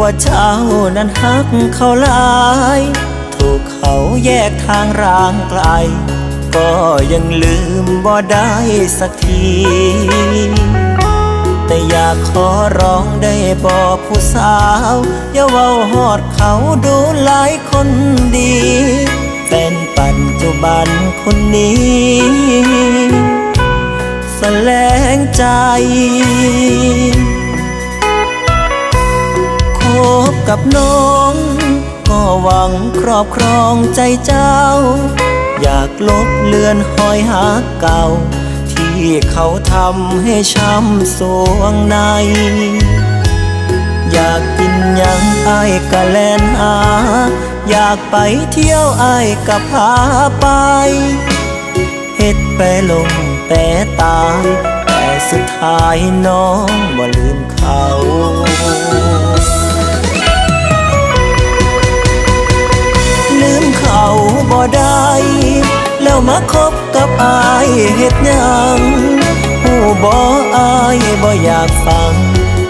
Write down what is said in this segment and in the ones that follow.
ว่าเจ้านั้นฮักเขาหลาย ถูกเขาแยกทางร่างไกล ก็ยังลืมบ่ได้สักที แต่อยากขอร้องได้บอกผู้สาว อย่าเว้าหอดเขาดูหลายคนดีแฟนปัจจุบันคนนี้แสลงใจ บกับน้อง ก็หวังครอบครองใจเจ้า อยากลบเลือนหอยหาเก่า ที่เขาทำให้ช้ำสวงใน อยากกินยังไอ้กะแลนหา อยากไปเที่ยวไอ้กะพาไปเฮ็ดไปลงแต่ตายแต่สุดท้ายน้องบ่ลืมเขา แล้วมาคบกับอายเฮ็ดยังผู้บ่อายบ่อยากฟัง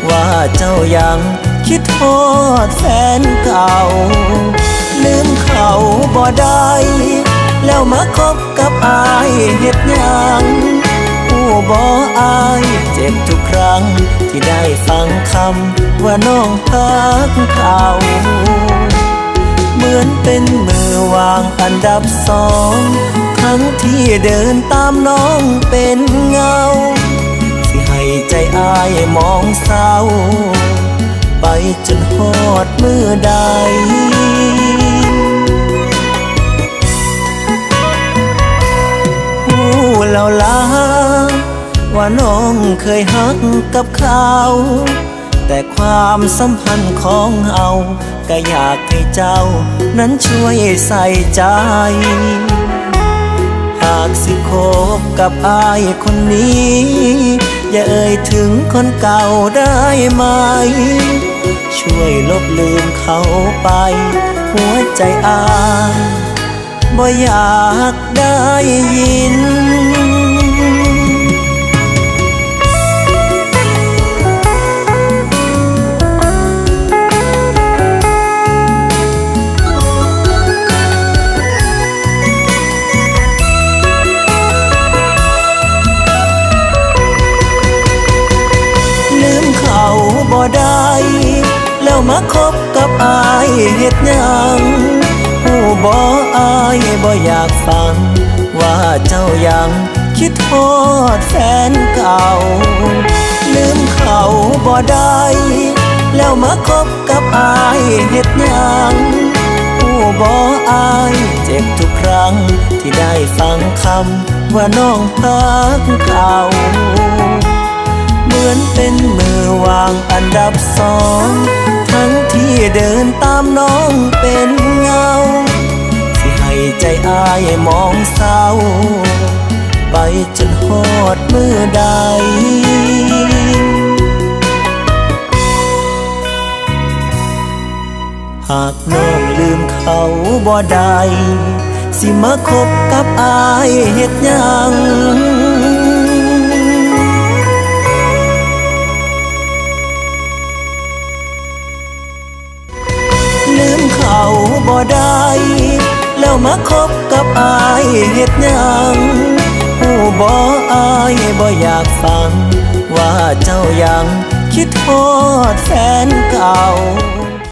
ว่าเจ้ายังคิดทอดแฟนเก่า ลืมเขาบ่ได้ แล้วมาคบกับอายเฮ็ดยังผู้บ่อายเจ็บทุกครั้ง ที่ได้ฟังคำว่าน้องฮักเขาเหมือนเป็นมือวางอันดับสอง ทั้งที่เดินตามน้องเป็นเงา สิให้ใจอายมองเศร้า ไปจนหอดมือใดหูแล้วลาว่าน้องเคยฮักกับเขาแต่ความสัมพันธ์ของเราก็อยากให้เจ้านั้นช่วยใส่ใจากสิคบกับอายคนนี้ อย่าเอ่ยถึงคนเก่าได้ไหม ช่วยลบลืมเขาไป หัวใจอายบ่อยากได้ยิน มาคบกับอายเฮ็ดยังผู้บ่อายบ่อยากฟัง ว่าเจ้ายังคิดทอดแฟนเก่า ลืมเขาบ่ได้ แล้วมาคบกับอายเฮ็ดยังผู้บ่อายเจ็บทุกครั้งที่ได้ฟังคำว่าน้องฮักเขา อนเป็นมือวางอันดับสอง ทั้งที่เดินตามน้องเป็นเงา ที่ให้ใจอายมองเศร้า ไปจนหอดมือใดหากน้องลืมเขาบ่ได้ สิมาคบกับอายเฮ็ดยัง บ่ได้ แล้วมาคบกับอายเฮ็ดหยังผู้บ่อายบ่อยากฟัง ว่าเจ้ายังคิดทอดแฟนเก่า